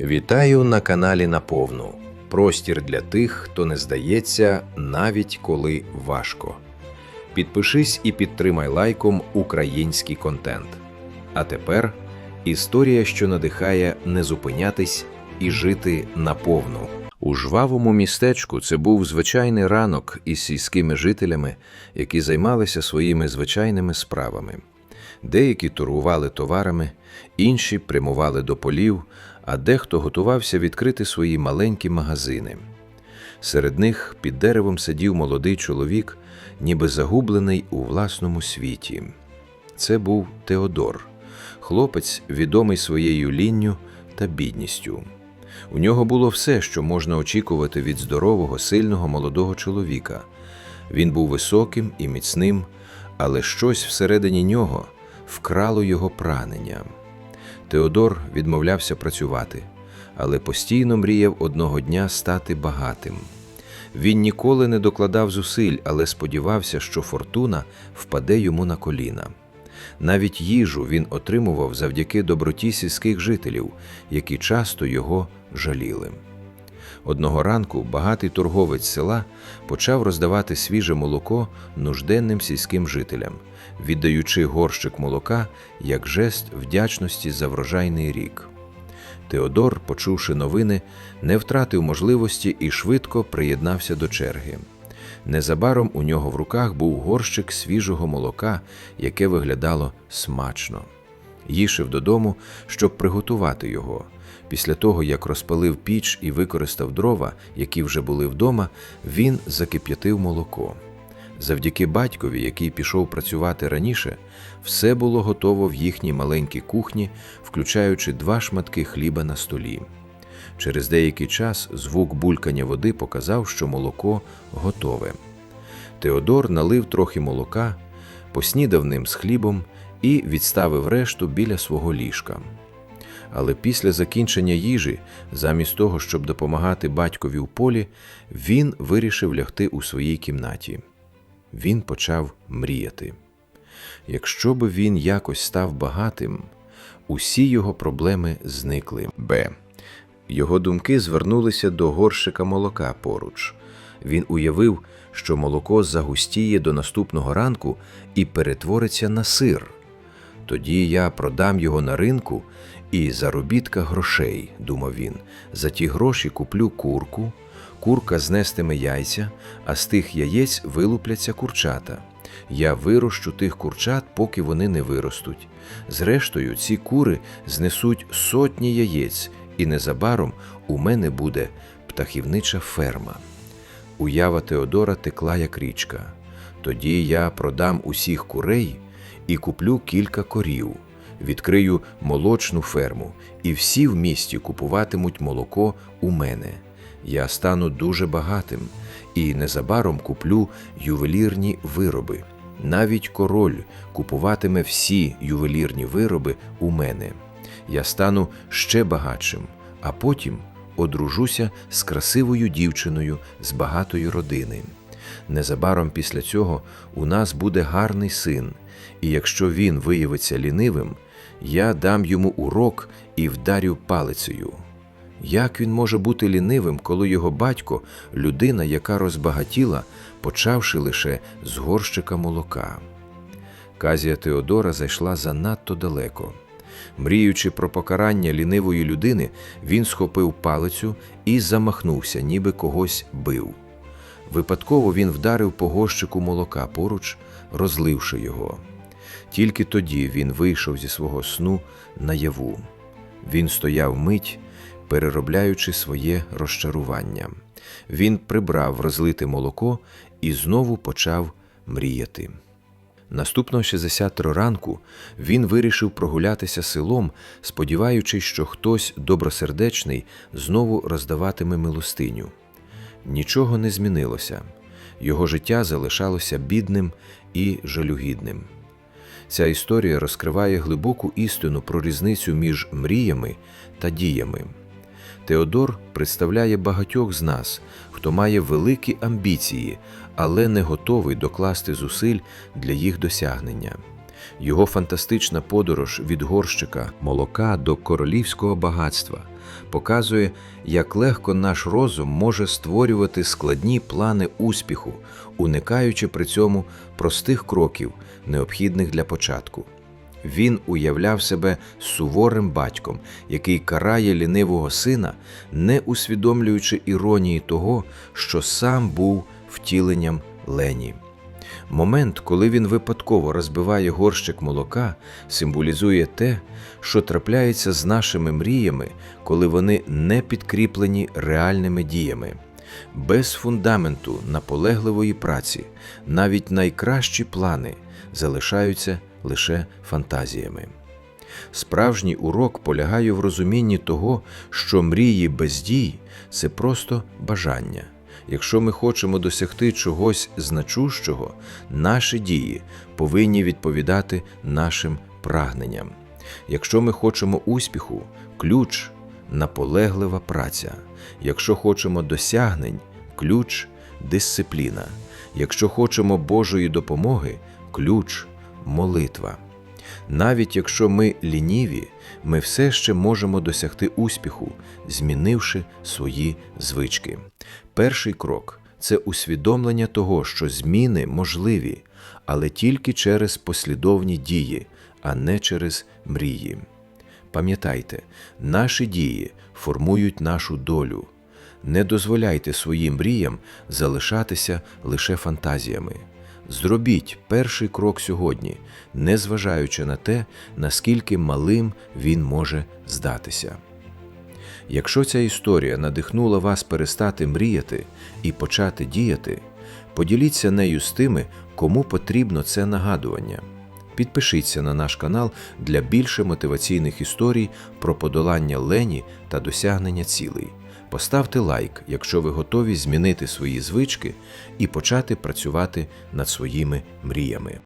Вітаю на каналі Наповну. Простір для тих, хто не здається, навіть коли важко. Підпишись і підтримай лайком український контент. А тепер історія, що надихає не зупинятись і жити наповну. У жвавому містечку це був звичайний ранок із сільськими жителями, які займалися своїми звичайними справами. Деякі торгували товарами, інші прямували до полів, а дехто готувався відкрити свої маленькі магазини. Серед них під деревом сидів молодий чоловік, ніби загублений у власному світі. Це був Теодор, хлопець, відомий своєю лінню та бідністю. У нього було все, що можна очікувати від здорового, сильного молодого чоловіка. Він був високим і міцним, але щось всередині нього вкрало його прагнення. Теодор відмовлявся працювати, але постійно мріяв одного дня стати багатим. Він ніколи не докладав зусиль, але сподівався, що фортуна впаде йому на коліна. Навіть їжу він отримував завдяки доброті сільських жителів, які часто його жаліли. Одного ранку багатий торговець села почав роздавати свіже молоко нужденним сільським жителям, віддаючи горщик молока як жест вдячності за врожайний рік. Теодор, почувши новини, не втратив можливості і швидко приєднався до черги. Незабаром у нього в руках був горщик свіжого молока, яке виглядало смачно. Їшив додому, щоб приготувати його. Після того, як розпалив піч і використав дрова, які вже були вдома, він закип'ятив молоко. Завдяки батькові, який пішов працювати раніше, все було готово в їхній маленькій кухні, включаючи два шматки хліба на столі. Через деякий час звук булькання води показав, що молоко готове. Теодор налив трохи молока, поснідав ним з хлібом і відставив решту біля свого ліжка. Але після закінчення їжі, замість того, щоб допомагати батькові у полі, він вирішив лягти у своїй кімнаті. Він почав мріяти. Якщо би він якось став багатим, усі його проблеми зникли. Б. Його думки звернулися до горщика молока поруч. Він уявив, що молоко загустіє до наступного ранку і перетвориться на сир. Тоді я продам його на ринку і заробітка грошей, думав він. За ті гроші куплю курку, курка знестиме яйця, а з тих яєць вилупляться курчата. Я вирощу тих курчат, поки вони не виростуть. Зрештою, ці кури знесуть сотні яєць, і незабаром у мене буде птахівнича ферма. Уява Теодора текла як річка. Тоді я продам усіх курей і куплю кілька корів, відкрию молочну ферму, і всі в місті купуватимуть молоко у мене. Я стану дуже багатим і незабаром куплю ювелірні вироби. Навіть король купуватиме всі ювелірні вироби у мене. Я стану ще багатшим, а потім одружуся з красивою дівчиною з багатої родини. Незабаром після цього у нас буде гарний син, і якщо він виявиться лінивим, я дам йому урок і вдарю палицею. Як він може бути лінивим, коли його батько людина, яка розбагатіла, почавши лише з горщика молока? Казія Теодора зайшла занадто далеко. Мріючи про покарання лінивої людини, він схопив палицю і замахнувся, ніби когось бив. Випадково він вдарив по горщику молока поруч, розливши його. Тільки тоді він вийшов зі свого сну наяву. Він стояв мить, переробляючи своє розчарування. Він прибрав розлите молоко і знову почав мріяти. Наступного 60 ранку він вирішив прогулятися селом, сподіваючись, що хтось добросердечний знову роздаватиме милостиню. Нічого не змінилося, його життя залишалося бідним і жалюгідним. Ця історія розкриває глибоку істину про різницю між мріями та діями. Теодор представляє багатьох з нас, хто має великі амбіції, але не готовий докласти зусиль для їх досягнення. Його фантастична подорож від горщика молока до королівського багатства показує, як легко наш розум може створювати складні плани успіху, уникаючи при цьому простих кроків, необхідних для початку. Він уявляв себе суворим батьком, який карає лінивого сина, не усвідомлюючи іронії того, що сам був втіленням лені. Момент, коли він випадково розбиває горщик молока, символізує те, що трапляється з нашими мріями, коли вони не підкріплені реальними діями. Без фундаменту наполегливої праці навіть найкращі плани залишаються лише фантазіями. Справжній урок полягає в розумінні того, що мрії без дій це просто бажання. Якщо ми хочемо досягти чогось значущого, наші дії повинні відповідати нашим прагненням. Якщо ми хочемо успіху, ключ наполеглива праця. Якщо хочемо досягнень, ключ дисципліна. Якщо хочемо Божої допомоги, ключ молитва. Навіть якщо ми лініві, ми все ще можемо досягти успіху, змінивши свої звички. Перший крок це усвідомлення того, що зміни можливі, але тільки через послідовні дії, а не через мрії. Пам'ятайте, наші дії формують нашу долю. Не дозволяйте своїм мріям залишатися лише фантазіями. Зробіть перший крок сьогодні, незважаючи на те, наскільки малим він може здатися. Якщо ця історія надихнула вас перестати мріяти і почати діяти, поділіться нею з тими, кому потрібно це нагадування. Підпишіться на наш канал для більше мотиваційних історій про подолання лені та досягнення цілей. Поставте лайк, якщо ви готові змінити свої звички і почати працювати над своїми мріями.